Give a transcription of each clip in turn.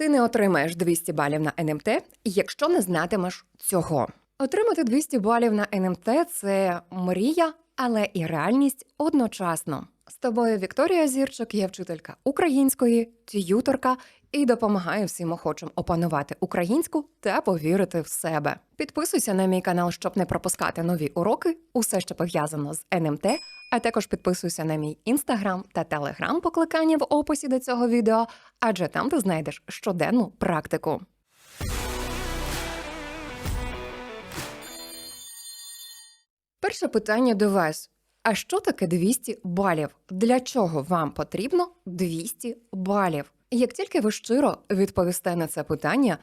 Ти не отримаєш 200 балів на НМТ, якщо не знатимеш цього. Отримати 200 балів на НМТ це мрія, але і реальність одночасно. З тобою Вікторія Зірчик, є вчителька української, т'юторка і допомагаю всім охочим опанувати українську та повірити в себе. Підписуйся на мій канал, щоб не пропускати нові уроки, усе, що пов'язано з НМТ, а також підписуйся на мій інстаграм та телеграм покликання в описі до цього відео, адже там ти знайдеш щоденну практику. Перше питання до вас. А що таке 200 балів? Для чого вам потрібно 200 балів? Як тільки ви щиро відповісте на це питання,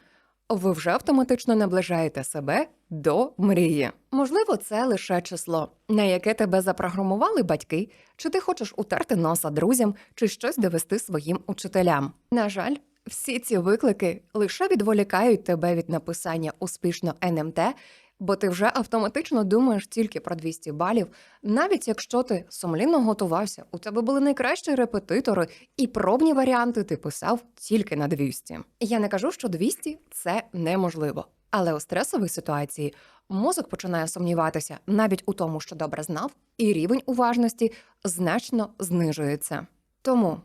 ви вже автоматично наближаєте себе до мрії. Можливо, це лише число, на яке тебе запрограмували батьки, чи ти хочеш утерти носа друзям, чи щось довести своїм учителям. На жаль, всі ці виклики лише відволікають тебе від написання успішно НМТ, бо ти вже автоматично думаєш тільки про 200 балів, навіть якщо ти сумлінно готувався, у тебе були найкращі репетитори, і пробні варіанти ти писав тільки на 200. Я не кажу, що 200 – це неможливо. Але у стресовій ситуації мозок починає сумніватися навіть у тому, що добре знав, і рівень уважності значно знижується. Тому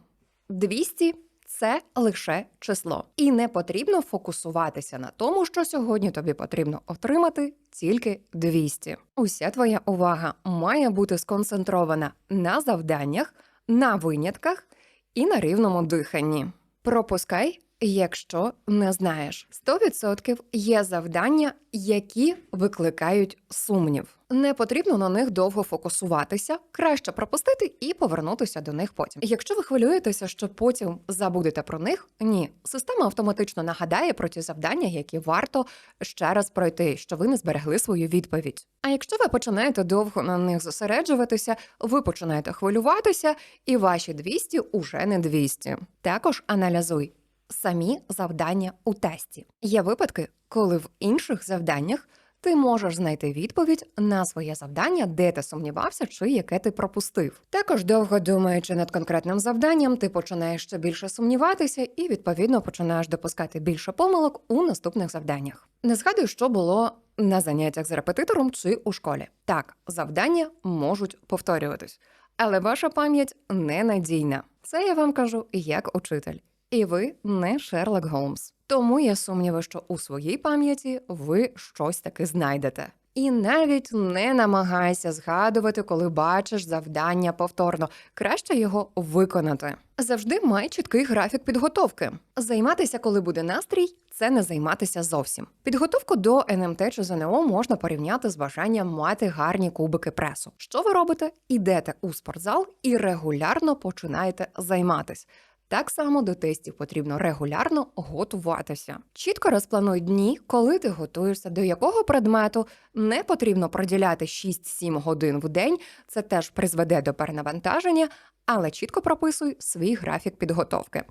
200 – це лише число, і не потрібно фокусуватися на тому, що сьогодні тобі потрібно отримати тільки 200. Уся твоя увага має бути сконцентрована на завданнях, на винятках і на рівному диханні. Пропускай, якщо не знаєш. 100% є завдання, які викликають сумнів. Не потрібно на них довго фокусуватися, краще пропустити і повернутися до них потім. Якщо ви хвилюєтеся, що потім забудете про них, ні, система автоматично нагадає про ті завдання, які варто ще раз пройти, що ви не зберегли свою відповідь. А якщо ви починаєте довго на них зосереджуватися, ви починаєте хвилюватися, і ваші 200 уже не 200. Також аналізуй самі завдання у тесті. Є випадки, коли в інших завданнях ти можеш знайти відповідь на своє завдання, де ти сумнівався, чи яке ти пропустив. Також довго думаючи над конкретним завданням, ти починаєш ще більше сумніватися і відповідно починаєш допускати більше помилок у наступних завданнях. Не згадую, що було на заняттях з репетитором чи у школі. Так, завдання можуть повторюватись, але ваша пам'ять ненадійна. Це я вам кажу як учитель. І ви не Шерлок Голмс. Тому є сумніви, що у своїй пам'яті ви щось таки знайдете. І навіть не намагайся згадувати, коли бачиш завдання повторно. Краще його виконати. Завжди май чіткий графік підготовки. Займатися, коли буде настрій, це не займатися зовсім. Підготовку до НМТ чи ЗНО можна порівняти з бажанням мати гарні кубики пресу. Що ви робите? Ідете у спортзал і регулярно починаєте займатись. Так само до тестів потрібно регулярно готуватися. Чітко розплануй дні, коли ти готуєшся до якого предмету. Не потрібно проділяти 6-7 годин в день. Це теж призведе до перенавантаження, але чітко прописуй свій графік підготовки.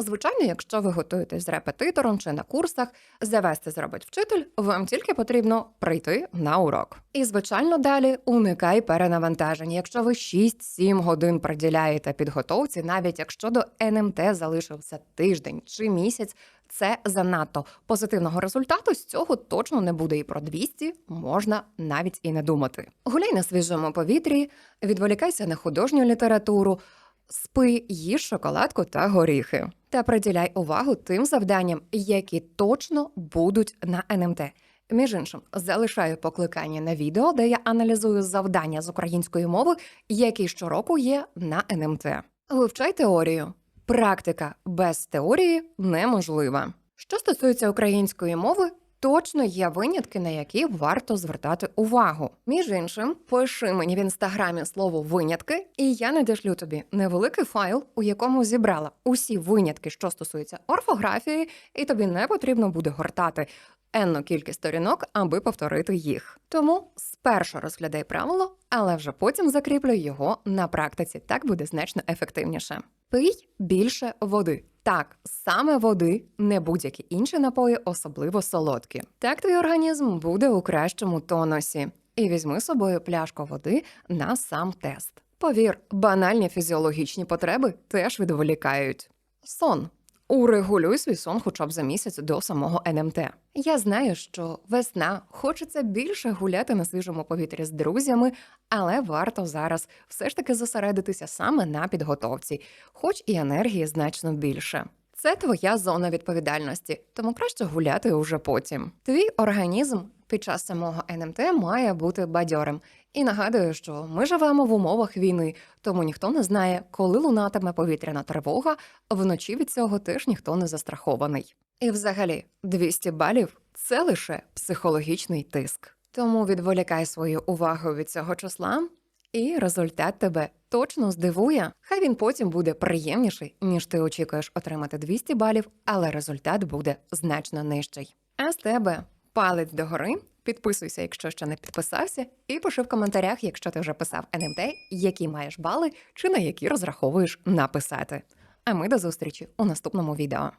Звичайно, якщо ви готуєтесь з репетитором чи на курсах, завести зробить вчитель, вам тільки потрібно прийти на урок. І, звичайно, далі уникай перенавантаження. Якщо ви 6-7 годин приділяєте підготовці, навіть якщо до НМТ залишився тиждень чи місяць, це занадто позитивного результату з цього точно не буде. І про 200 можна навіть і не думати. Гуляй на свіжому повітрі, відволікайся на художню літературу. Спи, їж шоколадку та горіхи. Та приділяй увагу тим завданням, які точно будуть на НМТ. Між іншим, залишаю покликання на відео, де я аналізую завдання з української мови, які щороку є на НМТ. Вивчай теорію. Практика без теорії неможлива. Що стосується української мови, точно є винятки, на які варто звертати увагу. Між іншим, пиши мені в інстаграмі слово винятки, і я надішлю тобі невеликий файл, у якому зібрала усі винятки, що стосуються орфографії, і тобі не потрібно буде гортати енну кількість сторінок, аби повторити їх. Тому спершу розглядай правило, але вже потім закріплюй його на практиці. Так буде значно ефективніше. Пий більше води. Так, саме води, не будь-які інші напої, особливо солодкі. Так твій організм буде у кращому тонусі. І візьми з собою пляшку води на сам тест. Повір, банальні фізіологічні потреби теж відволікають. Сон. Урегулюй свій сон хоча б за місяць до самого НМТ. Я знаю, що весна хочеться більше гуляти на свіжому повітрі з друзями, але варто зараз все ж таки зосередитися саме на підготовці, хоч і енергії значно більше. Це твоя зона відповідальності, тому краще гуляти уже потім. Твій організм під час самого НМТ має бути бадьорим. І нагадую, що ми живемо в умовах війни, тому ніхто не знає, коли лунатиме повітряна тривога. Вночі від цього теж ніхто не застрахований. І взагалі, 200 балів це лише психологічний тиск. Тому відволікай свою увагу від цього числа, і результат тебе точно здивує. Хай він потім буде приємніший, ніж ти очікуєш отримати 200 балів, але результат буде значно нижчий. А з тебе палець догори, підписуйся, якщо ще не підписався, і пиши в коментарях, якщо ти вже писав НМТ, які маєш бали чи на які розраховуєш написати. А ми до зустрічі у наступному відео.